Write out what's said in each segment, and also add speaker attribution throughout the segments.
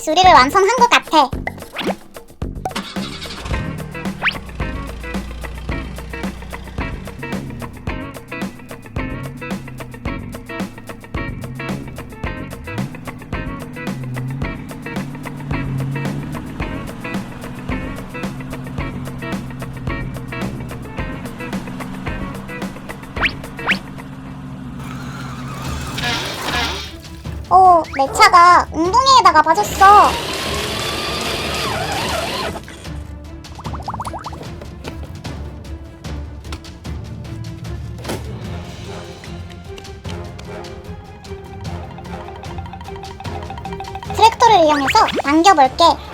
Speaker 1: 수리를 완성한 것 같아. 내 차가 웅덩이에다가 빠졌어. 트랙터를 이용해서 당겨볼게.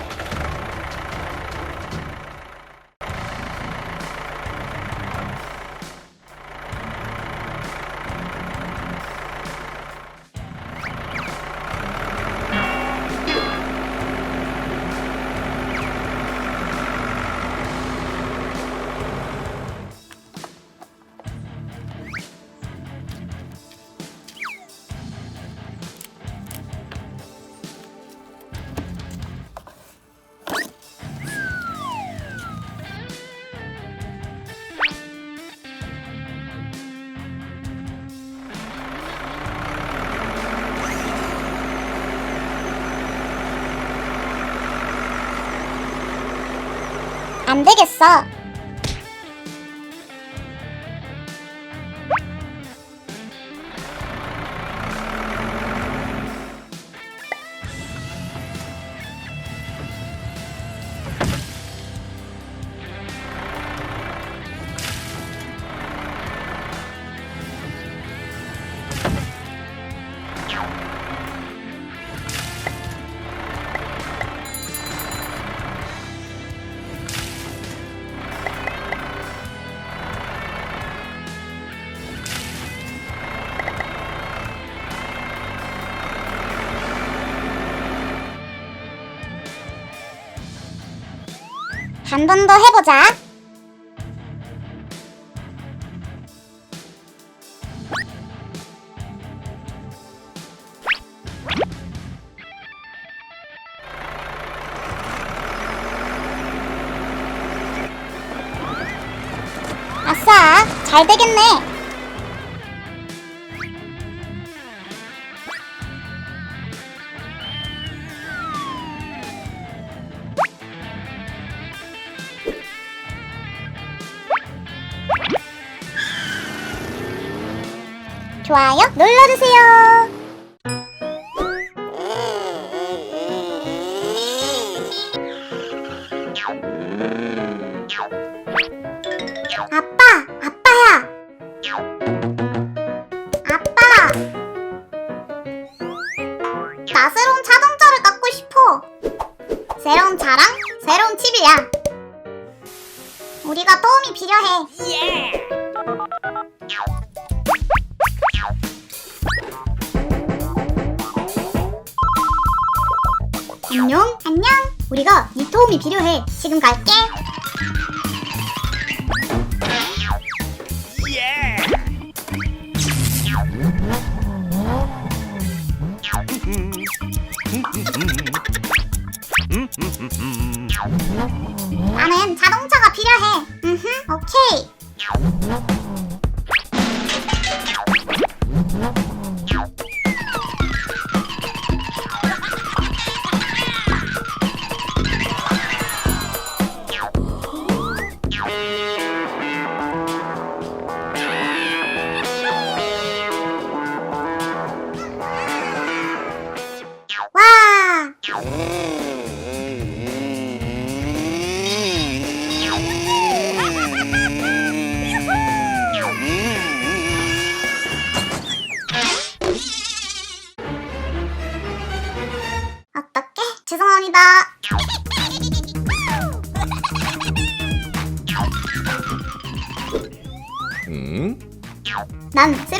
Speaker 1: 안 되겠어. 한 번 더 해보자. 아싸, 잘 되겠네. 눌러주세요. 아빠, 아빠야. 아빠. 나 새로운 자동차를 갖고 싶어. 새로운 차랑 새로운 집이야. 우리가 도움이 필요해. 안녕, 안녕. 우리가 네 도움이 필요해. 지금 갈게. 나는 자동차가 필요해.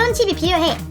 Speaker 2: 응?
Speaker 1: 난 새로운 칩이 필요해.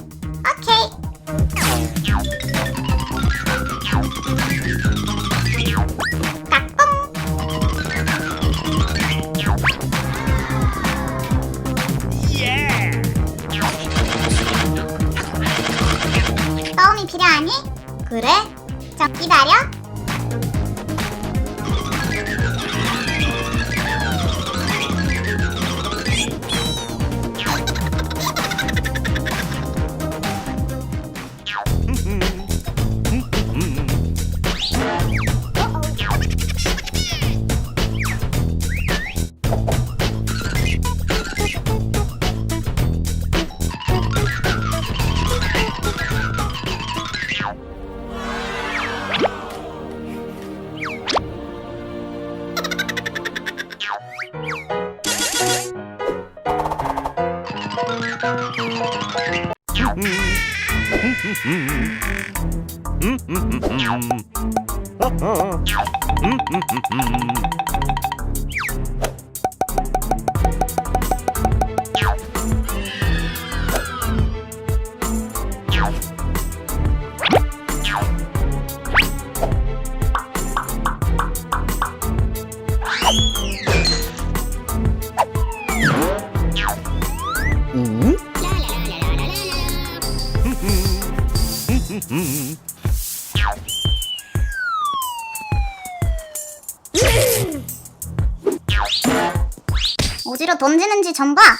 Speaker 1: 던지는지 좀 봐.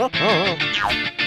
Speaker 1: Mm-hmm.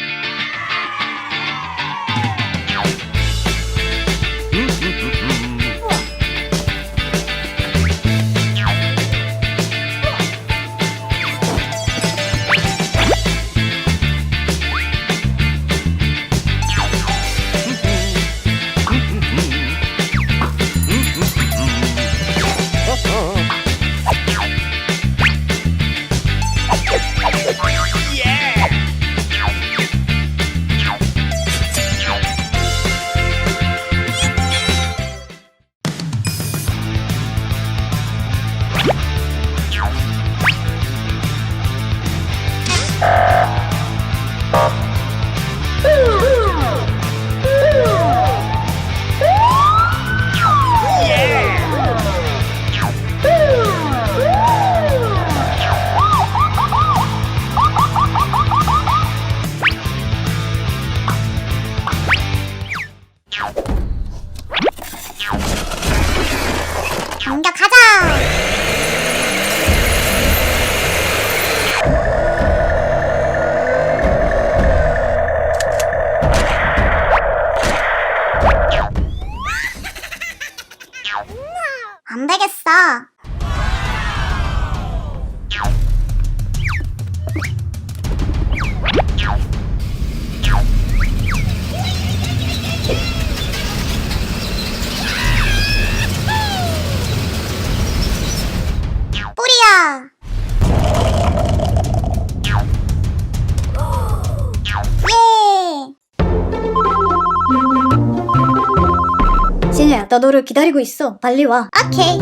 Speaker 1: 뿌리야. 예.
Speaker 2: 신우야, 나 너를 기다리고 있어. 빨리 와.
Speaker 1: 오케이.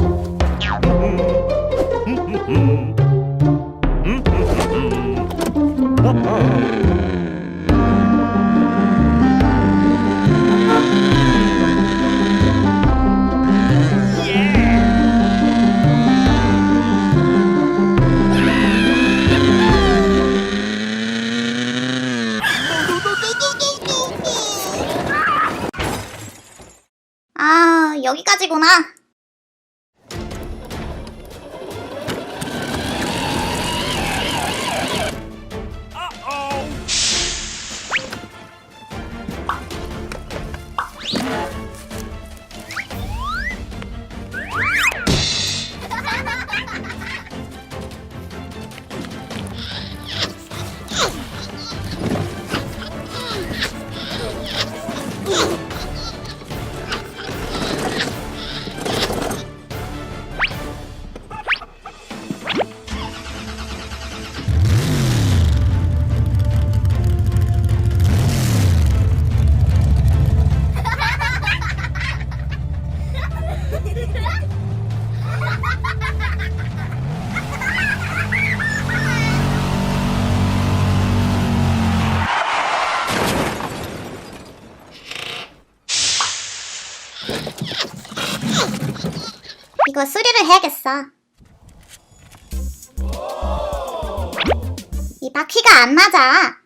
Speaker 1: 아, 여 안 맞아.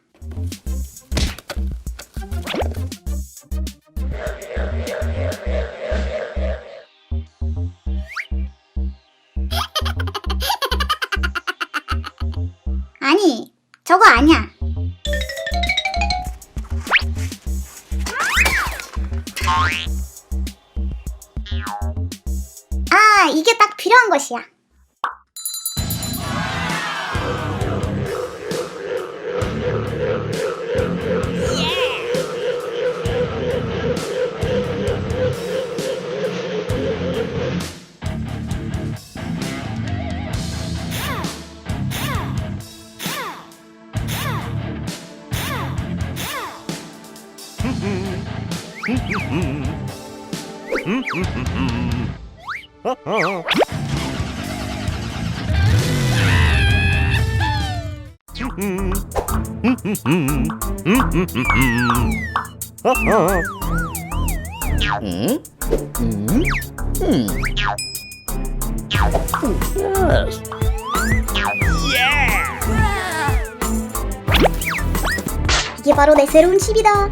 Speaker 1: 이게 바로 내 새로운 집이다.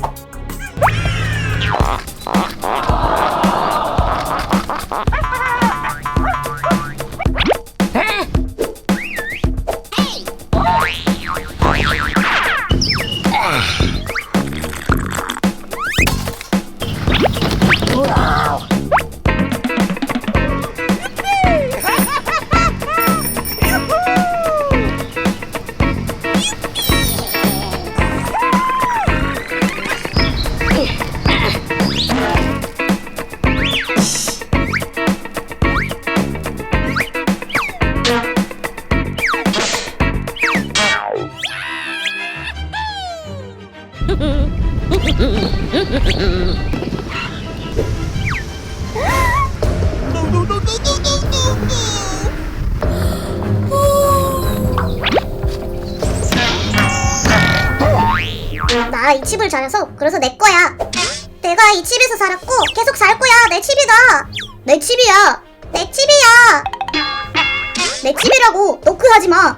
Speaker 1: 하지 마.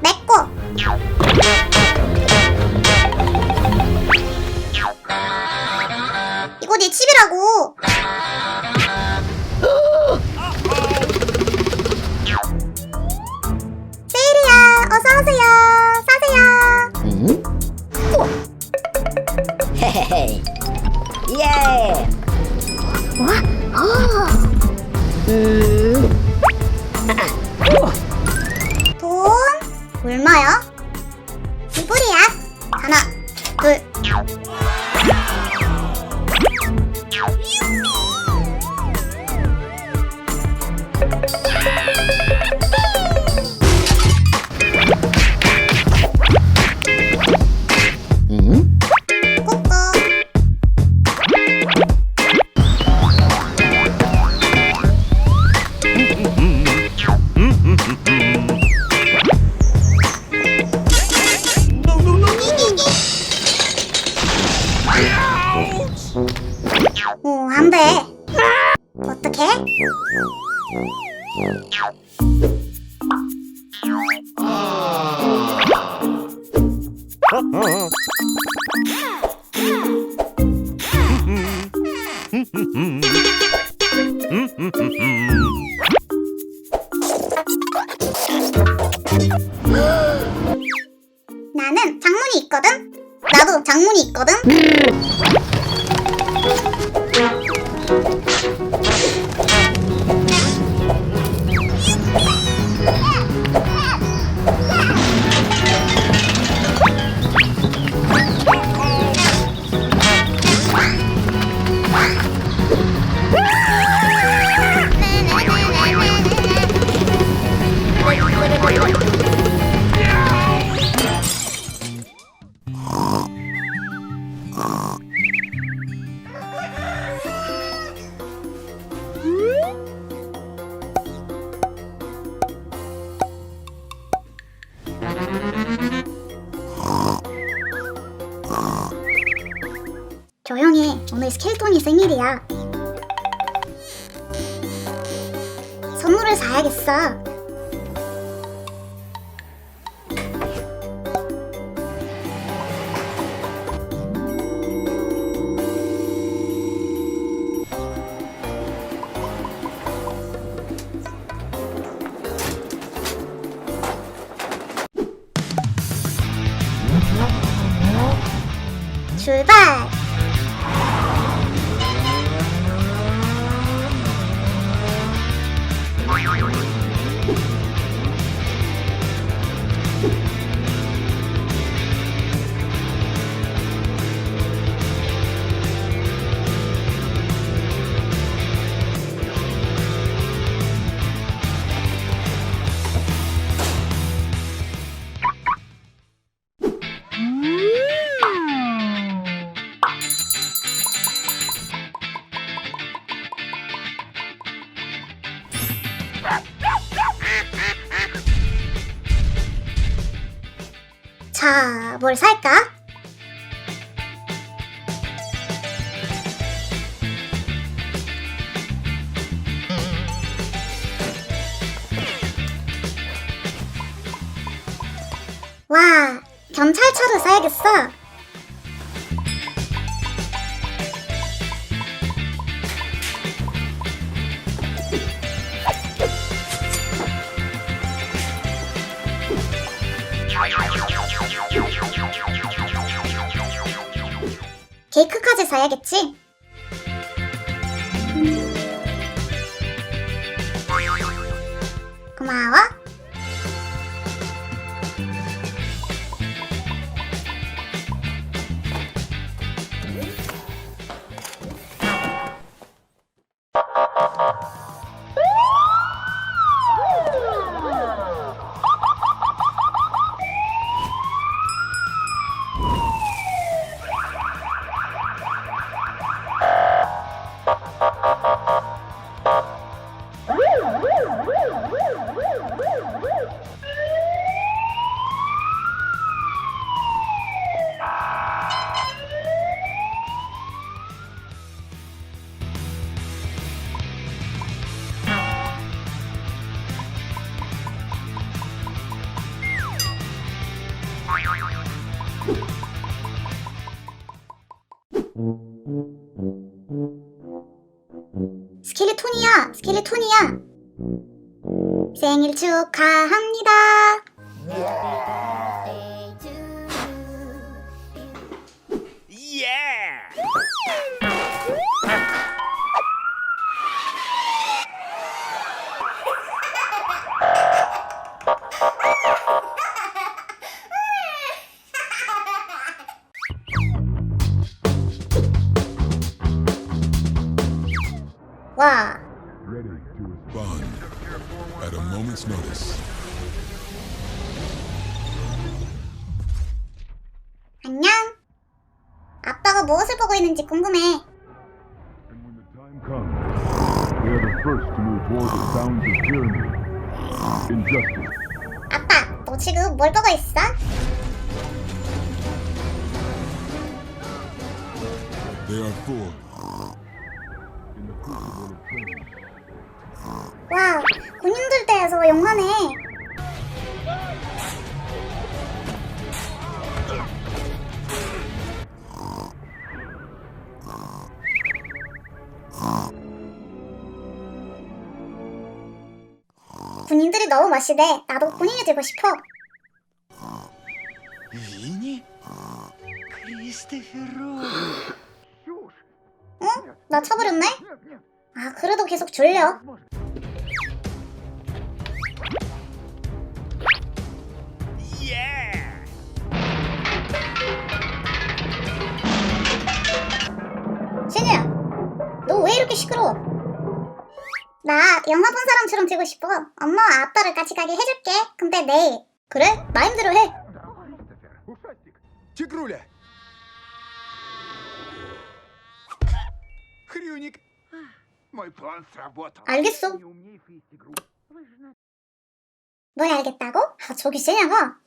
Speaker 1: 내 거. 이거 내 집이라고. 세일이야. 어서 오세요. 사세요.
Speaker 3: 음? 헤헤헤. 어? 예. 와.
Speaker 1: 어. 음. 얼마야? 어떡해? 아... 어? 어, 어. 생일이야. 선물을 사야겠어. 케이크까지 사야겠지? 고마워. 스켈레톤이야. 생일 축하합니다.
Speaker 4: Ready to respond at a moment's notice.
Speaker 1: 안녕. 아빠가 무엇을 보고 있는지 궁금해.
Speaker 4: And when the time comes, we are the first to move toward the sounds of tyranny, injustice,
Speaker 1: 아빠, 너 지금 뭘 보고 있어?
Speaker 4: they are full. In the crucible of training,
Speaker 1: 와 군인들 때에서 영화네 군인들이 너무 멋지대 나도 군인이 되고 싶어
Speaker 5: 위니?
Speaker 1: 크리스토퍼 응? 나 쳐버렸네? 아 그래도 계속 졸려 이렇게 시끄러워? 나 영화 본 사람처럼 되고 싶어. 엄마, 아빠를 같이 가게 해줄게. 근데 내일. 그래? 마음대로 해.
Speaker 6: Тигруля! Хрюник! Мой план сработал.
Speaker 1: 알겠어.
Speaker 6: Не умнейший из тигру.
Speaker 1: 뭘 알겠다고? 아, 저기 쟤냐가?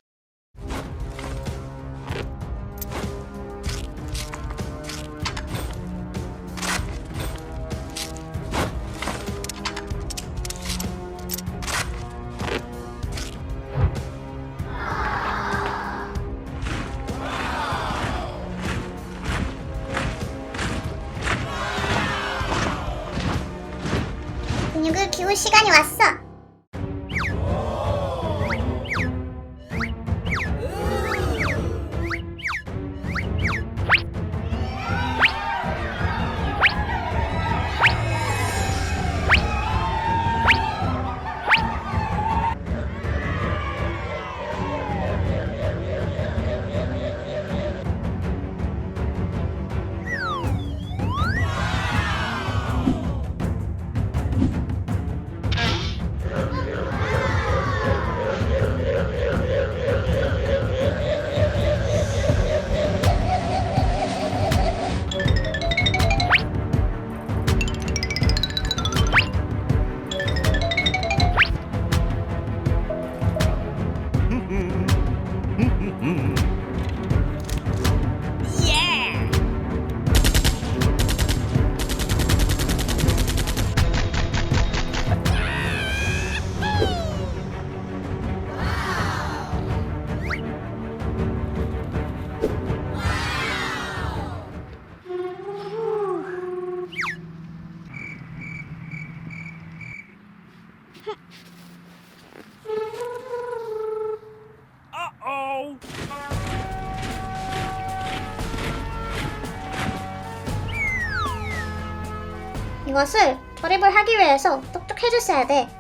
Speaker 1: 著者で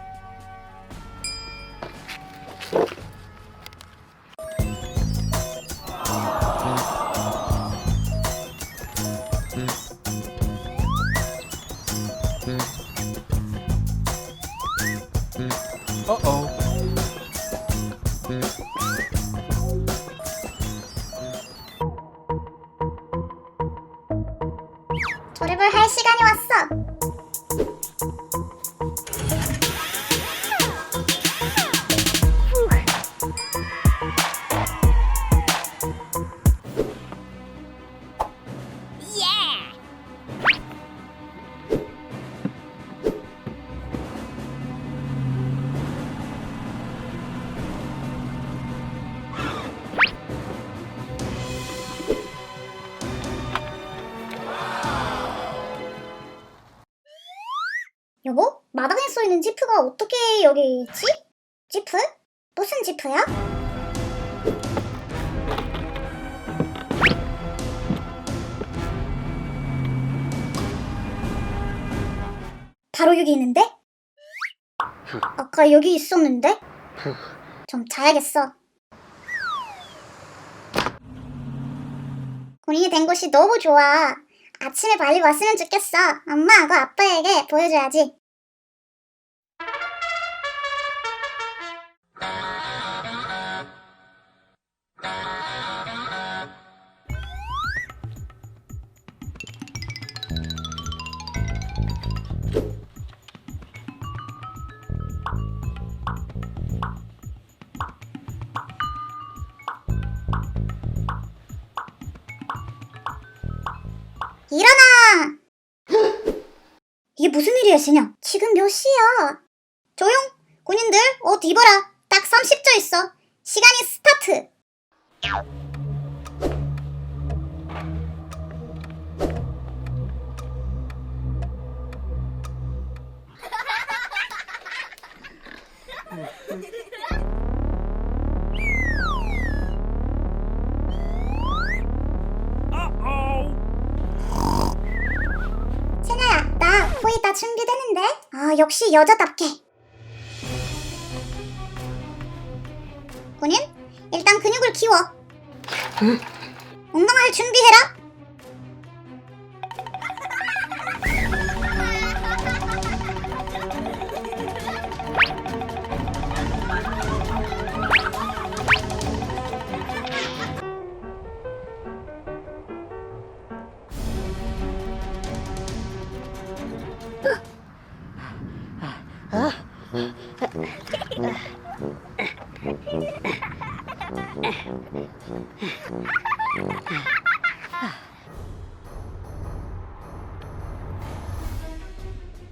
Speaker 1: 마당에 쏘이는 지프가 어떻게 여기 있지? 지프? 무슨 지프야? 바로 여기 있는데? 아까 여기 있었는데? 좀 자야겠어. 군인이 된 곳이 너무 좋아. 아침에 빨리 왔으면 좋겠어. 엄마하고 아빠에게 보여줘야지. 일어나! 이게 무슨 일이야, 진영? 지금 몇 시야? 조용! 군인들, 옷 입어라. 딱 30초 있어. 시간이 스타트! 준비되는데? 아, 역시 여자답게. 군인, 일단 근육을 키워. 운동할 준비해라.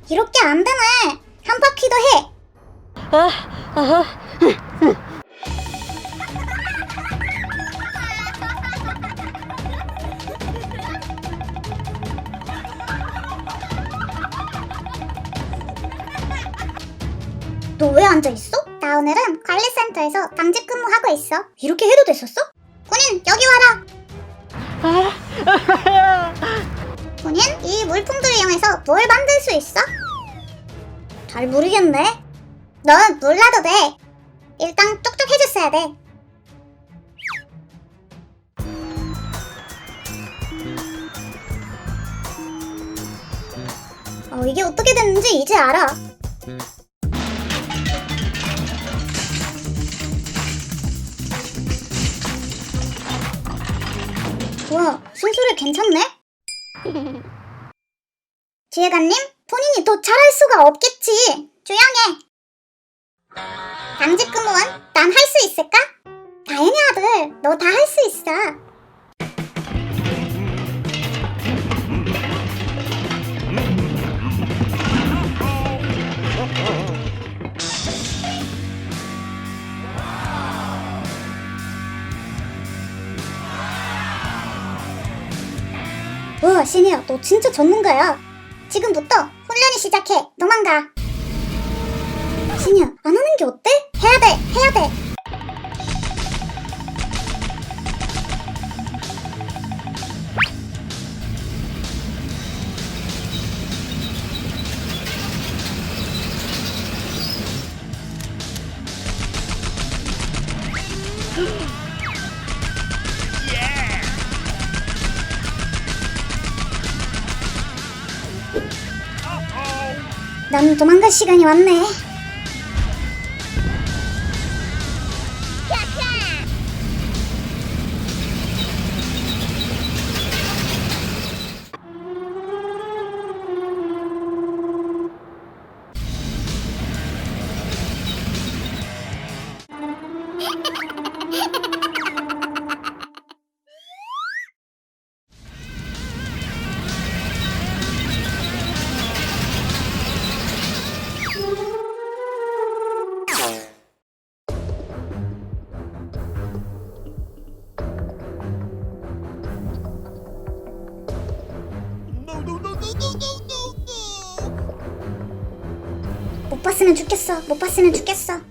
Speaker 1: 이렇게 안 되네. 뭘 만들 수 있어? 잘 모르겠네. 넌 몰라도 돼. 일단 똑똑 해줬어야 돼. 어, 이게 어떻게 됐는지 이제 알아. 와, 순소리 괜찮네? 지혜관님, 본인이 더 잘할 수가 없겠지. 조용해. 당직 근무원, 난 할 수 있을까? 당연히 아들, 너 다 할 수 있어. 우와, 신이야, 너 진짜 전문가야. 지금부터 훈련이 시작해. 도망가. 신이야, 안 하는 게 어때? 해야 돼, 해야 돼. 난 도망갈 시간이 왔네. 죽겠어. 못 봤으면 죽겠어.